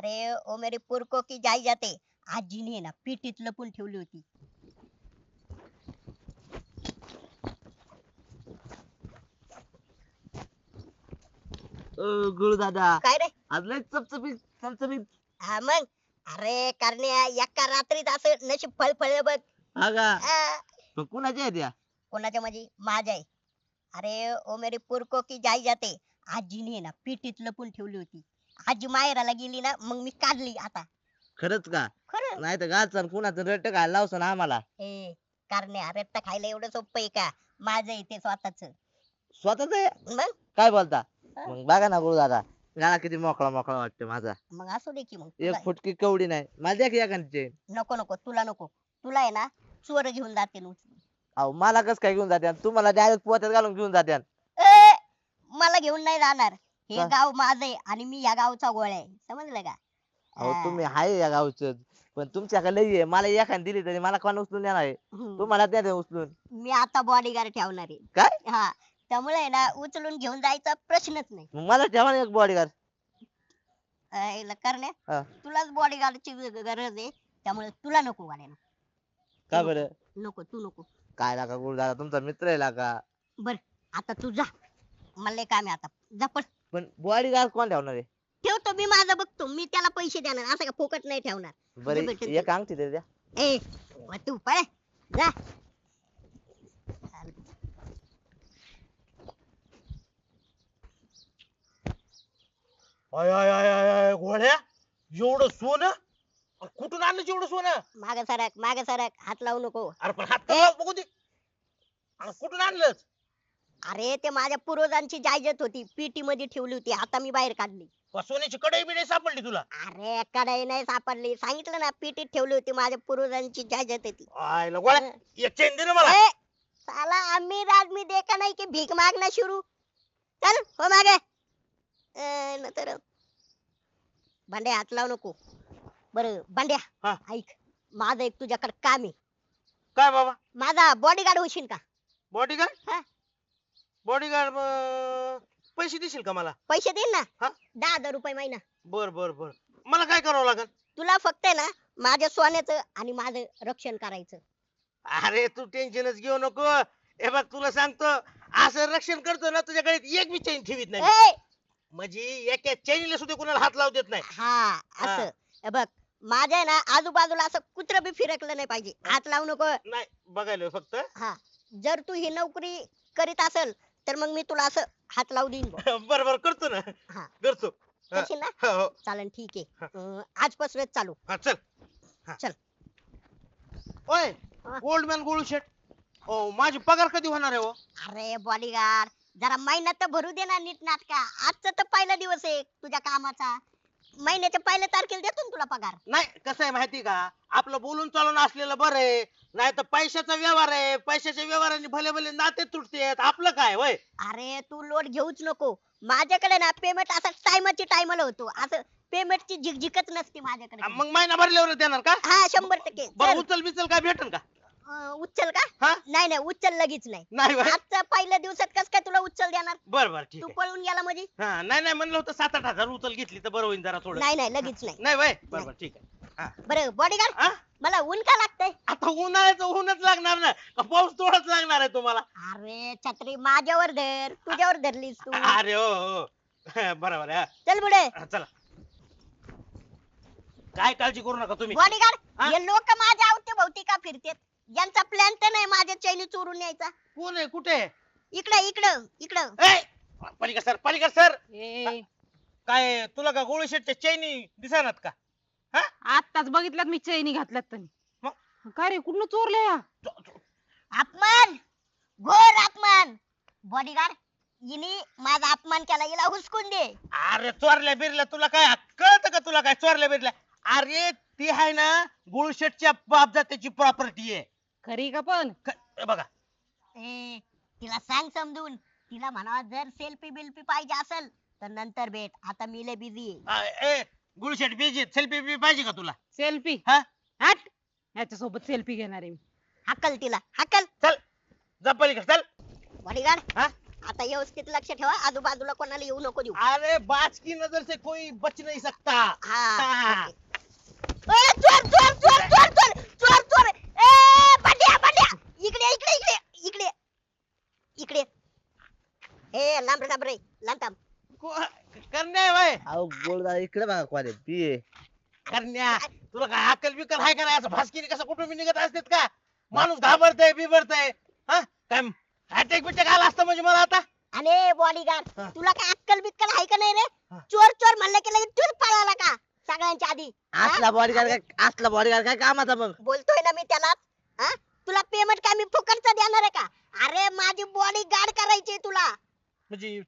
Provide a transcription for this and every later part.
अरे ओ मेरी पुरको की जाई जाते. आजीने आहे ना पिटीत लपून ठेवली होती. गुरु दादा काय रे? आज लय चपचपीत चमचमीत. हा मग? अरे करण्या एका रात्रीत असं नशीब फळफळ बघ. हा का? आ, मग कुणाच्या आहेत या? कोणाच्या म्हणजे? माझ्या आहे. अरे ओ मेरी पुरको की जाई जाते. आजीने आहे ना पिटीत लपून ठेवली होती. आजी माहेराला गेली ना मग मी काढली आता. खरंच का? खरं. नाही तर गाचा कुणाचं रट्ट घायला लावसन आम्हाला. ए करण्या रट्टा खायला एवढं सोपं आहे का? माझं आहे ते स्वतःच. स्वतःच आहे? मग? काय बोलता. मग बघा ना गुरु दादा गाणा किती मोकळा मोकळा वाटतो माझा. मग असू दे की मग एक तुला- फुटकी कवडी नाही. मला द्या की नको नको तुला नको. तुला आहे ना चोर घेऊन जाते ना उचलून. अहो मला कस काय घेऊन जाते? तुम्हाला डायरेक्ट पोत्यात घालून घेऊन जाते. ए, मला घेऊन नाही जाणार. हे का? गाव माझं आहे आणि मी या गावचा गोळ्या आहे. समजलं का? अहो हा. तुम्ही हाय या गावच पण तुमच्याकडे लई आहे. मला एखादी दिली तरी मला कोण उचलून देणार आहे? हम्म. तुम्हाला द्या ते उचलून. मी आता बॉडीगार्ड ठेवणार आहे. काय? हा. त्यामुळे आहे ना उचलून घेऊन जायचा प्रश्नच नाही. मग मला ठेवा ना एक बॉडीगार्ड अं, करण्या हा. तुलाच बॉडीगार्डची गरज आहे. त्यामुळे तुला नको गाड्या का बरं? नको तू नको. काय लागा गुरु दादा तुमचा मित्र आहे लागा. बर आता तू जा. मला लय काम आहे आता. जा पण बॉडीगार्ड कोण ठेवणार आहे? ठेवतो मी माझं बघतो. मी त्याला पैसे देणार. असं का फुकट नाही ठेवणार? बरं भेटेल ते. एक अंगठी तरी द्या. ए वा तू पळ. जा. आय आय आय आय आय घोड्या एवढं सोनं? अरे कुठून आणलं एवढं सोनं? माग सरक माग सरक. हात लावू नको. अरे पण हात तर लाव? बघू दे. अरे कुठून आणलं अरे ते माझ्या पूर्वजांची जायजत होती. पेटी मध्ये ठेवली होती. आता मी बाहेर काढली. सोन्याची कढई बिडई सापडली तुला? अरे कडाई नाही सापडली. सांगितलं ना पेटीत ठेवली होती. माझ्या पूर्वजांची जायजत होती. आयला गोळ्या एक चेन दे ना मला. ए, साला आम्ही देखा नाही की भीक मागना शुरू चल हो मागे. ए, न तर भांड्या हात लावू नको. बर भांड्या हा. ऐक. माझं एक तुझ्याकडे काम आहे. काय बाबा? माझा बॉडीगार्ड होशील का? बॉडीगार्ड हा. बॉडीगार्ड पैसे देशील का मला? पैसे देईन ना. हा. दहा हजार रुपये महिना. बर बर बर. मला काय करावं लागेल तुला फक्त आहे ना माझ्या सोन्याचं आणि माझं रक्षण करायचं. अरे तू टेन्शनच घेऊ नको. हे बघ तुला सांगतो असं रक्षण करतो ना तुझ्याकडे एक बी चेन ठेवीत नाही ए! म्हणजे एका चेनीला सुद्धा कोणाला हात लावू देत नाही. हा असं. हे. बघ माझ्या आहे ना आजूबाजूला असं कुत्र बी फिरकलं नाही पाहिजे. हात लावू नको. नाही बघायला फक्त. हा. जर तू ही नोकरी करीत असेल तर मग मी तुला असं हात लावू देईन बुवा. बर बर करतो ना हा. करतो हा. करशील ना हो हो चालन ठीक आहे. अं, आजपासूनच चालू हा चल हा. चल. ओय हा. ओल्ड मॅन गोळू शेट ओ माझी पगार कधी होणार आहे हो अरे बॉडीगार्ड जरा महिन्यात तर भरू दे ना नीट नाटका आजचा तर पहिला दिवस आहे तुझ्या कामाचा महिन्याच्या पहिल्या तारखेला देतो ना तुला पगार. नाही कसं आहे माहिती का? आपलं बोलून चालून असलेलं बरं आहे. नाही तर पैशाचा व्यवहार आहे. पैशाच्या व्यवहाराने भले भले नाते तुटतेत. आपलं काय वय अरे तू लोड घेऊच नको. माझ्याकडे ना पेमेंट असं टायमाची टायमाला होतो. असं पेमेंटची झिकझिकच नसते माझ्याकडे. मग महिना भरल्यावर देणार का? हा शंभर टक्के. बरं चल, उचल बिचल काय भेटन का? अं, उचल का? हा? नाही नाही उचल लगेच नाही. आजच्या पहिल्या दिवसात कस काय तुला उचल देणार? बर बर ठीक तू आहे. पळून गेला म्हणजे हा नाही नाही म्हणलं होतं सात आठ हजार उचल घेतली तर बरं होईल जरा थोडं. नाही नाही लगेच नाही. नाही बर बर ठीक आहे. हा. बरं बॉडीगार्ड हा? मला ऊन का लागतंय? आता उन्हाळ्याचं ऊनच लागणार ना का पाऊस थोडाच लागणार आहे तुम्हाला? अरे छत्री माझ्यावर धर तुझ्यावर धरलीस तू. अरे हो हो. बरोबर आहे चल पुढे. हा, चला. काय काळजी करू नका तुम्ही. बॉडीगार्ड हा? हे लोक माझ्या अवती भोवती का फिरतेत? यांचा प्लॅन तर नाही माझ्या चैनी चोरून न्यायचा. कोण आहे? कुठे आहे? इकडं इकडं इकडं. ए, पलीकड सर पलीकड सर! ए, काय तुला का गोळू शेटच्या चैनी दिसणार का? आत्ताच बघितल्यात मी चैनी घातल्यात त्यांनी? काय रे कुठनं चोरल्या या अपमान! घोर अपमान! बॉडीगार्ड हिने माझा अपमान केला हिला हुसकून दे. अरे चोरल्या बिरल्या तुला काय कळत का तुला काय चोरल्या बिरल्या? अरे ती आहे ना गोळू शेटच्या बाप जात्याची प्रॉपर्टी आहे. खरी का पण? क- हे बघा. ए तिला सांग समजून. तिला म्हणा जर सेल्फी बिल्फी पाहिजे असेल तर नंतर भेट. आता मी लय बिझी आहे. आ, ए गुळू शेट बिजी सेल्फी बी पाहिजे का तुला? सेल्फी हा? हट! याच्या सोबत सेल्फी घेणार आहे मी. हकल तिला. हकल. चल. जा पलीकडे. चल. बॉडीगार्ड हा? आता व्यवस्थित लक्ष ठेवा. आजूबाजूला कोणाला येऊ नको देऊ. अरे बाज की नजर से कोई बच नहीं सकता. हा. हा. ए, चोर चोर चोर चोर चोर चोर चोर! ए बंड्या बंड्या. इकडे इकडे इकडे इकडे. इकडे. ए लांब रे लांब रे. लांब थांब. को- करण्या वय. अहो गोड दादा इकडे बघा कॉलेज ती आहे. करण्या तुला काय अक्कल बिकल आहे का नाही? असं भास्किरी कसं कुठून बी निघत असतात का? माणूस घाबरतय बिबरतय. हा? काय अटॅक बिटॅक आला असतं म्हणजे मला आता? अरे बॉडीगार्ड हा. तुला काय अक्कल बिक्कल आहे का नाही रे? हा. चोर चोर म्हणलं की लगेच तूच पळाला का? सगळ्यांच्या आधी? असला बॉडीगार्ड काय असला बॉडीगार्ड काय कामाचा मग बोलतोय ना मी त्याला हा? तुला पेमेंट काय मी फुकटचं देणार आहे का? अरे माझी बॉडी गार्ड करायची तुला. म्हणजे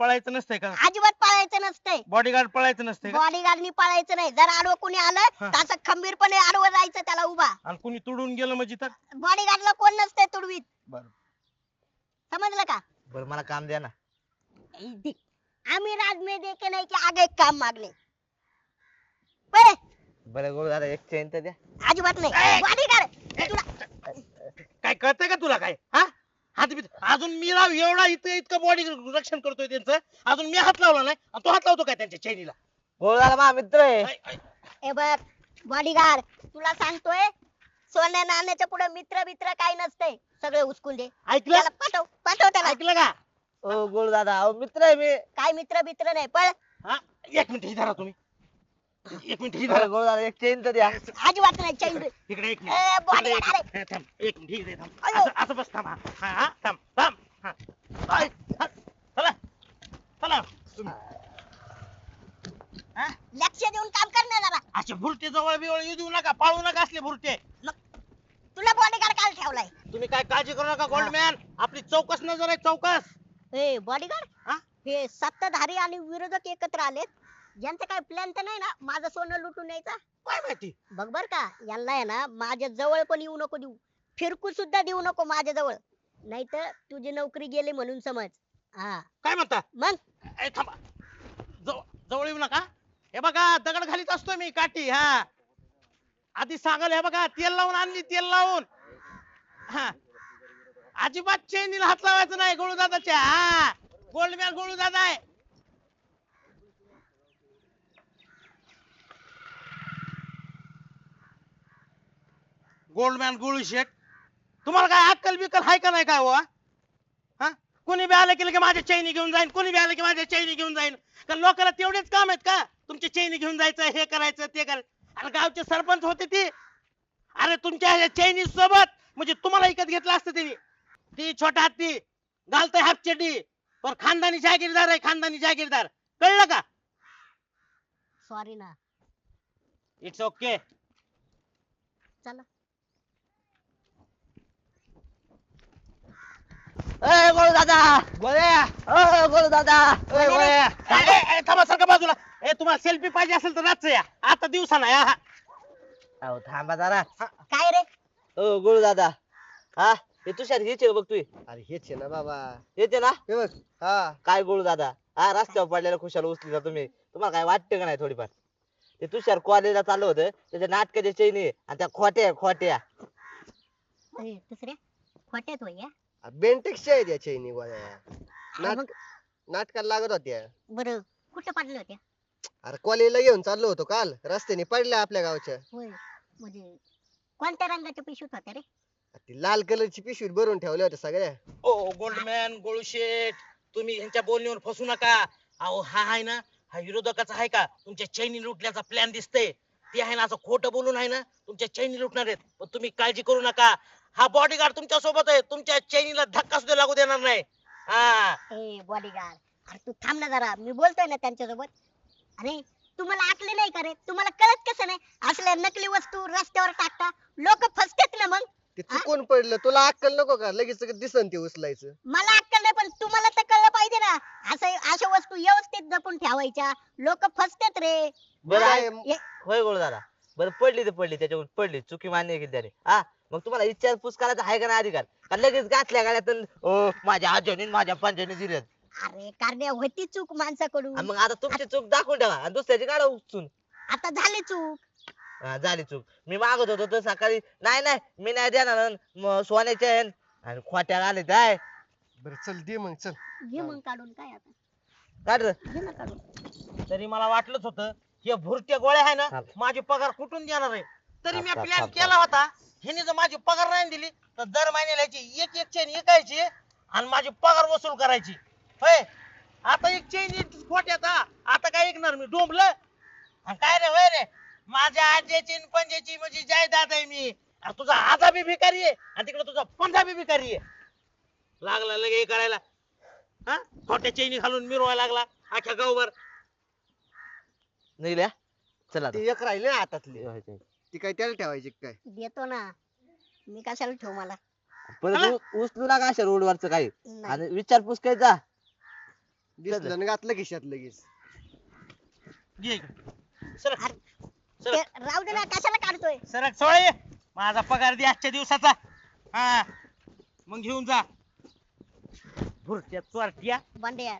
पळायचं नसतंय का? अजिबात पळायचं नसतंय. बॉडीगार्ड पळायचं नसतंय का? बॉडी गार्डनी पळायचं नाही. जर आडवं कोणी आलं हा. तर असं खंबीरपणे आडवं राहायचं त्याला उभा. आणि कुणी तुडून गेलं म्हणजे तर? बॉडी गार्डला कोण नसतंय तुडवीत. बरं. समजलं का? बरं मला काम द्या ना. आम्ही राज में देखे नाही की आगे काम मागले. बरे. बरं गोड दादा एक चेन तर द्या. अजिबात नाही. तुला काय कळतंय का तुला काय? हा? हात बीत अजून मी राव एवढा इथं इतकं बॉडी रक्षण करतोय त्यांचं. अजून मी हात लावला नाही. आणि तो हात लावतो काय त्यांच्या चैनीला? गोड दादा माझा मित्र आहे. ऐ, ऐ, ए बघ बॉडीगार्ड तुला सांगतोय सोन्या नाण्याच्या पुढे मित्र मित्र काही नसतंय. सगळे उचकून दे. ऐकलं? त्याला पाठव पाठव त्याला. ऐकलं का? ओ गोड दादा अहो मित्र आहे मी. काय मित्र मित्र नाही पण हा? एक मिनिट धरा तुम्ही. एक मिनिट ही धरा दादा एक चेन तर द्या अजिबात नाही चैन इकडे एक ए, मिनिट बॉडी इकडे गार्ड, एक मिनिट. थांब एक मिनिट इकडे थांब अयो. असं असं बस थांब हा. हा हा, थांब थांब हा. ऐ, हा. चला चला तुम्ही हा? लक्ष देऊन काम कर ना जरा असे भुरटे जवळ बिवळ येऊ देऊ नका पाळू नका असले भुरटे तुला बॉडीगार्ड काल ठेवलाय तुम्ही काय काळजी करू नका गोल्डमॅन आपली चौकस नजर आहे चौकस ए बॉडीगार्ड हा? हे सत्ताधारी आणि विरोधक एकत्र आलेत यांचं काय प्लॅन तर नाही ना? माझं सोनं लुटून यायचा काय माहिती? बघ बर का यांना आहे ना माझ्या जवळ पण येऊ नको देऊ. फिरकू सुद्धा देऊ नको माझ्या जवळ. नाहीतर तुझी नोकरी गेली म्हणून समज. हा. काय म्हणता? मग? ए, थांबा. जवळ जवळ येऊ नका. हे बघा दगड घालीत असतो मी काठी हा. आधी सांगाल हे बघा तेल लावून आणली तेल लावून. हा. अजिबात चैनीला हात लावायचा नाही गोळू दादाच्या हा. गोल्डमॅन गोळू दादा आहे. गोल्डमॅन गोळू शेट तुम्हाला काय अक्कल बिक्कल हाय का नाही काय हो हा? कोणी बी आलं की लगे माझ्या चैनी घेऊन जाईन कोणी बी आलं की माझ्या चैनी घेऊन जाईन. कारण लोकांना तेवढेच काम आहेत का? तुमची चैनी घेऊन जायचं हे करायचं ते करायचं. अरे गावचे सरपंच होते ती. अरे तुमच्या ह्या चैनी सोबत म्हणजे तुम्हाला विकत घेतलं असतं त्यांनी ती छोटा हत्ती घालतोय हाफ चड्डी. पण खानदानी जागीरदार आहे खानदानी जागीरदार. कळलं का? सॉरी ना. इट्स ओके चला. ए गोड दादा! गोळ्या! दादा! गोळ्या. थांबा सारखा बाजूला. ए तुम्हाला सेल्फी पाहिजे असेल तर रातचं या आता दिवसा नाही हा. अहो थांबा जरा. काय रे? ओ गोड दादा. हा हे तुषार हेच आहे बघ तू. अरे हेच आहे ना बाबा. येते ना? हे बघ हा. काय गोड दादा? हा रस्त्यावर पडलेला खुशाल उचली जा तुम्ही. तुम्हाला काय वाटतं का नाही थोडीफार? ते तुषार कॉलेजला चाललं होतं. त्याच्या नाटकाच्या चैनी आणि त्या खोट्या खोट्या. ए, दुसऱ्या? खोट्यात होय या. बेंटेक्सच्या आहेत या चैनी गोळ्या. नाटक नाटकाला लागत होत्या. बर कुठं पडल्या होत्या? अरे कॉलेजला घेऊन चाललो होतो काल. रस्त्याने पडल्या आपल्या गावच्या. होय म्हणजे कोणत्या रंगाच्या पिशवीत होत्या रे? ती लाल कलरची पिशवीत भरून ठेवल्या होत्या सगळ्या. ओ गोल्डमॅन गोळू शेठ तुम्ही ह्यांच्या बोलण्यावर फसू नका. अहो हा आहे ना हा विरोधकाचा आहे का? तुमच्या चैनी लुटण्याचा प्लॅन दिसतंय. ते आहे ना असं खोटं बोलून आहे ना तुमच्या चैनी लुटणार आहेत. पण तुम्ही काळजी करू नका. हा बॉडीगार्ड तुमच्यासोबत आहे. तुमच्या चैनीला धक्का सुद्धा लागू देणार नाही. हा. ए बॉडीगार्ड अरे तू थांब ना जरा. मी बोलतोय ना त्यांच्यासोबत. अरे तुम्हाला आकले नाही का रे? तुम्हाला कळत कसं नाही? असल्या नकली वस्तू रस्त्यावर टाकता. लोक फसतात ना मग. ते चुकून पडलं? तुला अक्कल नको का? लगेच दिसन ते उचलायचं. मला अक्कल नाही पण तुम्हाला तर कळलं पाहिजे ना. असं अशा वस्तू व्यवस्थित जपून ठेवायच्या. लोक फसतात रे. बरं काय, होय गोड दादा बरं पडली तर पडली. त्याच्यावर पडली. चुकी मान्य केली त्याने. हा? मग तुम्हाला विचारपूस करायचा आहे का नाही अधिकार? का लगेच गाठल्या गाड्यात ओ माझ्या आजोनी माझ्या पंजाने दिलेत अरे कारण्या होती चूक माणसाकडून. आणि मग आता तुमची चूक दाखवून ठेवा आणि दुसऱ्याची गाडा उचून आता झाली चूक. हा, झाली चूक. मी मागत होतो तर सकाळी नाही नाही मी नाही देणार अन म सोन्याचे आहे. आणि खोट्या आले काय बरं चल दे मग चल. घे मग काढून काय आता? काढ रे. घे ना काढून. तरी मला वाटलंच होतं हे भुरट्या गोळ्या आहे ना. माझी पगार कुठून देणार आहे? तरी मी प्लॅन केला होता. ह्याने जर माझी पगार नाही दिली तर दर महिन्याला याची एक एक चेन विकायची आणि माझी पगार वसूल करायची. होय? आता एक चेन खोट्याचा आता काय ऐकणार मी? डोंबलं? आणि काय रे होय रे? माझ्या आज्याची आणि पंजाची म्हणजे जायदाद आहे मी. तुझा आजा बी भिकारी आहे आणि तिकडे तुझा पंजा बी भिकारी आहे. लागला लगे हे करायला. हा? खोट्या चैनी घालून मिरवायला लागला अख्ख्या गावभर. निघल्या चला आता. ती एक राहिली ना हातातली ते. काय त्याला ठेवायची काय? देतो ना. मी कशाला ठेवू मला? परत उ- उचलू नका अशा रोडवरच काही. नाही. आणि विचारपूस काय जा. दिसलं ना घातलं खिशात लगेच. घे इकडे. सरक ते राहू दे ना कशाला काढतोय? सरक सोळे. माझा पगार दे आजच्या दिवसाचा. हा. मग घेऊन जा. भुरट्या चोरट्या. बंड्या